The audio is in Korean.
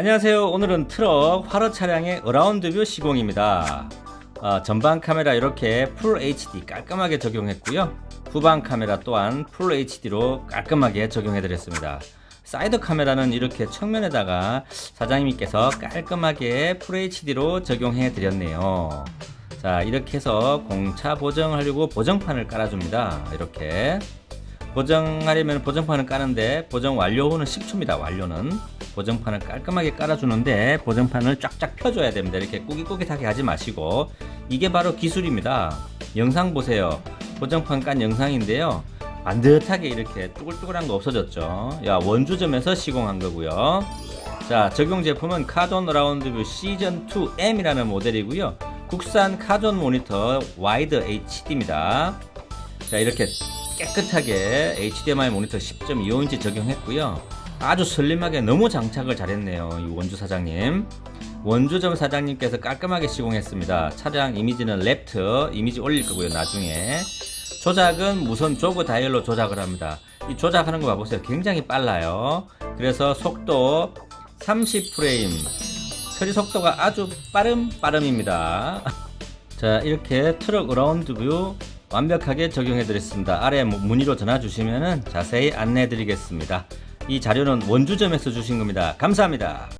안녕하세요. 오늘은 트럭 화로 차량의 어라운드 뷰 시공입니다. 어, 전방 카메라 이렇게 풀 HD 깔끔하게 적용했고요. 후방 카메라 또한 풀 HD로 깔끔하게 적용해 드렸습니다. 사이드 카메라는 이렇게 측면에다가 사장님께서 깔끔하게 풀 HD로 적용해 드렸네요. 자, 이렇게 해서 공차 보정하려고 보정판을 깔아줍니다. 이렇게. 보정하려면 보정판을 까는데 보정 완료 후는 10초입니다. 완료는 보정판을 깔끔하게 깔아주는데 보정판을 쫙쫙 펴줘야 됩니다. 이렇게 꾸깃꾸깃하게 하지 마시고 이게 바로 기술입니다. 영상 보세요. 보정판 깐 영상인데요. 반듯하게 이렇게 뚜글뚜글한 거 없어졌죠. 야 원주점에서 시공한 거고요. 자 적용 제품은 카돈 라운드뷰 시즌 2M이라는 모델이고요. 국산 카돈 모니터 와이드 HD입니다. 자 이렇게 깨끗하게 HDMI 모니터 10.25인치 적용했고요. 아주 슬림하게 너무 장착을 잘했네요. 이 원주 사장님. 원주점 사장님께서 깔끔하게 시공했습니다. 차량 이미지는 랩트 이미지 올릴 거고요. 나중에 조작은 무선 조그 다이얼로 조작을 합니다. 이 조작하는 거 봐보세요. 굉장히 빨라요. 그래서 속도 30프레임. 처리 속도가 아주 빠름 빠름입니다. 자 이렇게 트럭 어라운드 뷰 완벽하게 적용해 드렸습니다. 아래 무- 문의로 전화 주시면 자세히 안내해 드리겠습니다. 이 자료는 원주점에서 주신 겁니다. 감사합니다